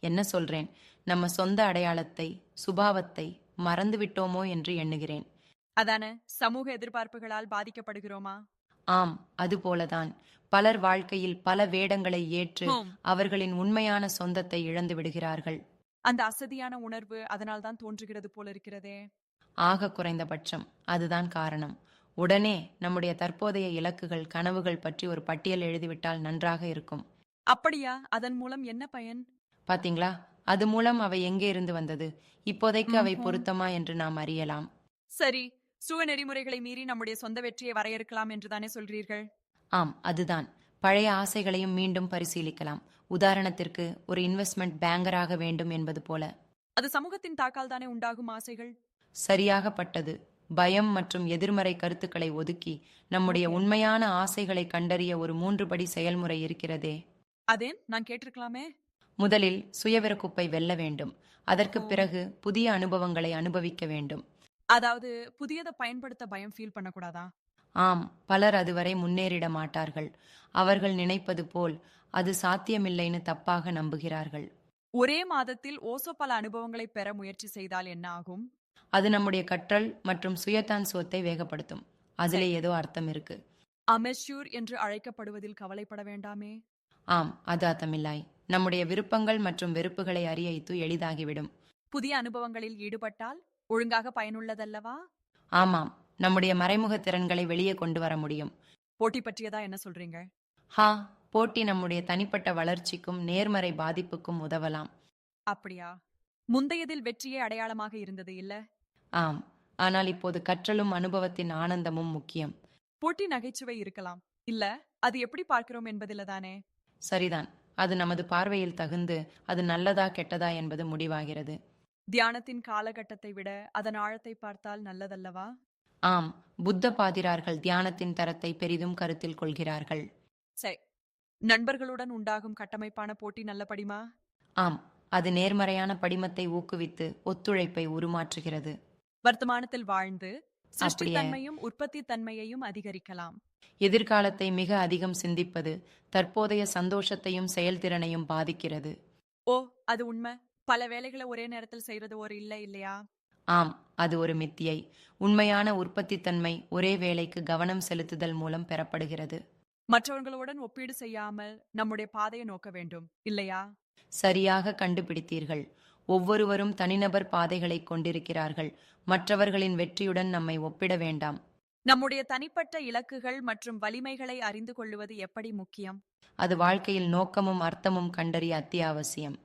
என்ன சொல்றேன்? நம்ம சொந்த அடையாளத்தை சுபாவத்தை மறந்து விட்டோமோ என்று எண்ணுகிறேன். அதான சமூக எதிர்பார்ப்புகளால் பாதிக்கப்படுகிறோமா? ஆம் அதுபோலதான் பலர் வாழ்க்கையில் பல வேடங்களை ஏற்று. அவர்களின் உண்மையான சொந்தத்தை இழந்து விடுகிறார்கள். அந்த அசதியான உணர்வு அதனால்தான் தோன்றுகிறது போல இருக்கிறதே. ஆக குறைந்தபட்சம் அதுதான் காரணம். உடனே நம்முடைய தற்போதைய இலக்குகள் கனவுகள் பற்றி ஒரு பட்டியல் எழுதிவிட்டால் நன்றாக இருக்கும். அப்படியா? அதன் மூலம் என்ன பயன்? பாத்தீங்களா? அது மூலம் அவை எங்கே இருந்து வந்தது? இப்போதைக்கு அவை. பொருத்தமா என்று நாம் அறியலாம். சரி சுவ நெறிமுறைகளை மீறி நம்முடைய சொந்த வெற்றியை வரையறுக்கலாம் என்றுதானே சொல்கிறீர்கள்? ஆம் அதுதான். பழைய ஆசைகளையும் மீண்டும் பரிசீலிக்கலாம். உதாரணத்திற்கு ஒரு இன்வெஸ்ட்மெண்ட் பேங்கராக வேண்டும் என்பது போல. அது சமூகத்தின் தாக்கால் தானே உண்டாகும் ஆசைகள்? சரியாகப்பட்டது. பயம் மற்றும் எதிர்மறை கருத்துக்களை ஒதுக்கி நம்முடைய உண்மையான ஆசைகளை கண்டறிய ஒரு மூன்று படி செயல்முறை இருக்கிறதே. அதேன் நான் கேட்டிருக்கலாமே. முதலில் சுயவிரக்குப்பை வெல்ல வேண்டும். அதற்குப் ஓ. பிறகு புதிய அனுபவங்களை அனுபவிக்க வேண்டும். அதாவது புதியதை பயன்படுத்த பயம் ஃபீல் பண்ணக்கூடாதா? ஆம் பலர் அதுவரை முன்னேறிட மாட்டார்கள். அவர்கள் நினைப்பது போல் அது சாத்தியமில்லைன்னு தப்பாக நம்புகிறார்கள். ஒரே மாதத்தில் ஓசோ பல அனுபவங்களை பெற முயற்சி செய்தால் என்ன ஆகும்? அது நம்முடைய கற்றல் மற்றும் சுயத்தான் சொத்தை வேகப்படுத்தும். அதிலே ஏதோ அர்த்தம் இருக்கு. அமெஷூர் என்று அழைக்கப்படுவதில் கவலைப்பட வேண்டாமே? ஆம் அது அர்த்தமில்லாய் நம்முடைய விருப்பங்கள் மற்றும் வெறுப்புகளை அறிய இது எளிதாகிவிடும். புதிய அனுபவங்களில் ஈடுபட்டால் ஒழுங்காக பயனுள்ளதல்லவா? ஆமாம் நம்முடைய மறைமுக திறன்களை வெளியே கொண்டு வர முடியும். போட்டி பற்றியதா என்ன சொல்றீங்க? ஹா போட்டி நம்முடைய தனிப்பட்ட வளர்ச்சிக்கும் நேர்மறை பாதிப்புக்கும் உதவலாம். அப்படியா? முந்தையதில் வெற்றியே அடையாளமாக இருந்தது இல்ல? ஆம் ஆனால் இப்போது கற்றலும் அனுபவத்தின் ஆனந்தமும் முக்கியம். போட்டி நகைச்சுவை இருக்கலாம். இல்ல அது எப்படி பார்க்கிறோம் என்பதில தானே? சரிதான். அது நமது பார்வையில் தகுந்து அது நல்லதா கெட்டதா என்பது முடிவாகிறது. தியானத்தின் காலகட்டத்தை விட அதன் ஆழத்தை பார்த்தால் நல்லதல்லவா? ஆம். புத்த பாதிரார்கள் தியானத்தின் தரத்தை பெரிதும் கருத்தில் கொள்கிறார்கள். சரி நண்பர்களுடன் உண்டாகும் கட்டமைப்பான போட்டி நல்லபடிமா ஆம். அது நேர்மறையான படிமத்தை ஊக்குவித்து ஒத்துழைப்பை உருமாற்றுகிறது. வர்த்தமானத்தில் வாழ்ந்து. சிருஷ்டித்தன்மையும் உற்பத்தி தன்மையையும் அதிகரிக்கலாம். எதிர்காலத்தை மிக அதிகம் சிந்திப்பது தற்போதைய சந்தோஷத்தையும் செயல்திறனையும் பாதிக்கிறது. ஓ அது உண்மை. பல வேலைகளை ஒரே நேரத்தில் செய்யறது ஒரு இல்ல இல்லையா? ஆம் அது ஒரு மித்தியை. உண்மையான உற்பத்தித்தன்மை ஒரே வேலைக்கு கவனம் செலுத்துதல் மூலம் பெறப்படுகிறது. மற்றவர்களுடன் ஒப்பீடு செய்யாமல் நம்முடைய பாதையை நோக்க வேண்டும் இல்லையா? சரியாக கண்டுபிடித்தீர்கள். ஒவ்வொருவரும் தனிநபர் பாதைகளை கொண்டிருக்கிறார்கள். மற்றவர்களின் வெற்றியுடன் நம்மை ஒப்பிட வேண்டாம். நம்முடைய தனிப்பட்ட இலக்குகள் மற்றும் வலிமைகளை அறிந்து கொள்வது எப்படி முக்கியம்? அது வாழ்க்கையில் நோக்கமும் அர்த்தமும் கண்டறிய அத்தியாவசியம்.